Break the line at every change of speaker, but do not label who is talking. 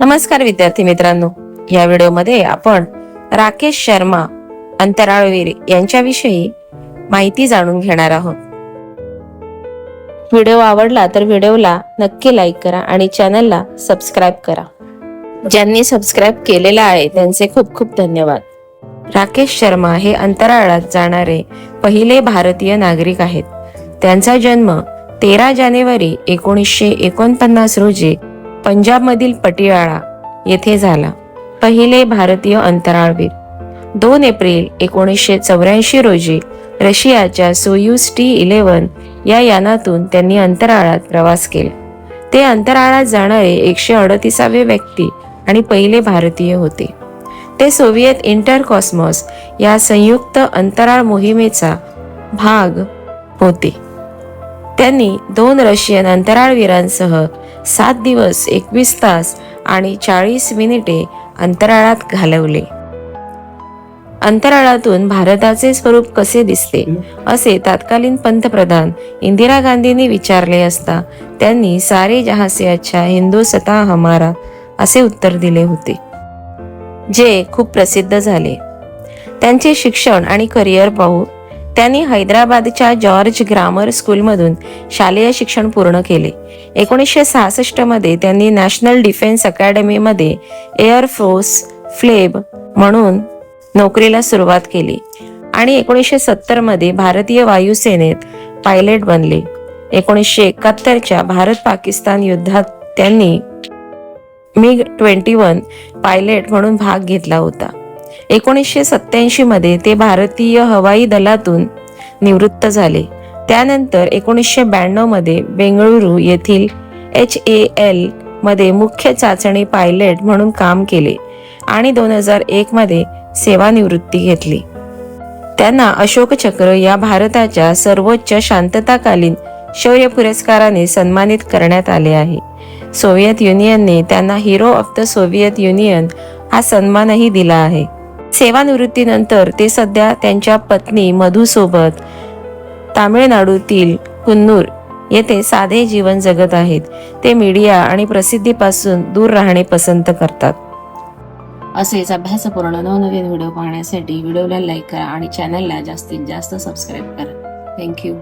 नमस्कार विद्यार्थी मित्रांनो. या व्हिडिओमध्ये आपण राकेश शर्मा अंतराळवीर यांच्याविषयी माहिती जाणून घेणार आहोत. व्हिडिओ आवडला तर व्हिडिओला नक्की लाईक करा आणि चॅनलला सबस्क्राईब करा. ज्यांनी सबस्क्राईब केलेलं आहे त्यांचे खूप खूप धन्यवाद. राकेश शर्मा हे अंतराळात जाणारे पहिले भारतीय नागरिक आहेत. त्यांचा जन्म तेरा जानेवारी एकोणीसशे एकोणपन्नास रोजी पंजाबमधील पटियाळा येथे झाला. पहिले भारतीय अंतराळवीर. दोन एप्रिल एकोणीसशे चौऱ्याऐंशी रोजी रशियाच्या सोयूज टी इलेव्हन या यानातून त्यांनी अंतराळात प्रवास केला. ते अंतराळात जाणारे एकशे अडतीसावे व्यक्ती आणि पहिले भारतीय होते. ते सोव्हिएत इंटरकॉस्मॉस या संयुक्त अंतराळ मोहिमेचा भाग होते. त्यांनी दोन रशियन अंतराळवीरांसह सात दिवस एकवीस तास आणि चाळीस मिनिटे अंतराळात घालवले. अंतराळातून भारताचे स्वरूप कसे दिसते असे तत्कालीन पंतप्रधान इंदिरा गांधींनी विचारले असता त्यांनी सारे जहासे अच्छा अच्छा हिंदुस्तान हमारा असे उत्तर दिले होते जे खूप प्रसिद्ध झाले. त्यांचे शिक्षण आणि करिअर पाहू त्यांनी हैदराबादच्या जॉर्ज ग्रामर स्कूलमधून शालेय शिक्षण पूर्ण केले. एकोणीसशे सहासष्टमध्ये त्यांनी नॅशनल डिफेन्स अकॅडमीमध्ये एअरफोर्स फ्लेब म्हणून नोकरीला सुरुवात केली आणि एकोणीसशे सत्तरमध्ये भारतीय वायुसेनेत पायलट बनले. एकोणीसशे एकाहत्तरच्या भारत पाकिस्तान युद्धात त्यांनी मिग ट्वेंटी वन पायलट म्हणून भाग घेतला होता. एकोणीसशे सत्त्याऐंशीमध्ये ते भारतीय हवाई दलातून निवृत्त झाले. त्यानंतर एकोणीसशे ब्याण्णवमध्ये बेंगळुरू येथील एच ए एलमध्ये मुख्य चाचणी पायलट म्हणून काम केले आणि दोन हजार एकमध्ये सेवानिवृत्ती घेतली. त्यांना अशोक चक्र या भारताच्या सर्वोच्च शांतताकालीन शौर्य पुरस्काराने सन्मानित करण्यात आले आहे. सोव्हिएत युनियनने त्यांना hero of the Soviet Union हा सन्मानही दिला आहे. सेवानिवृत्तीनंतर ते सध्या त्यांच्या पत्नी मधूसोबत तामिळनाडूतील कुन्नूर येथे साधे जीवन जगत आहेत. ते मीडिया आणि प्रसिद्धीपासून दूर राहणे पसंत करतात. असेच अभ्यासपूर्ण नवनवीन व्हिडिओ पाहण्यासाठी व्हिडिओला लाईक करा आणि चॅनलला जास्तीत जास्त सबस्क्राईब करा. थँक्यू.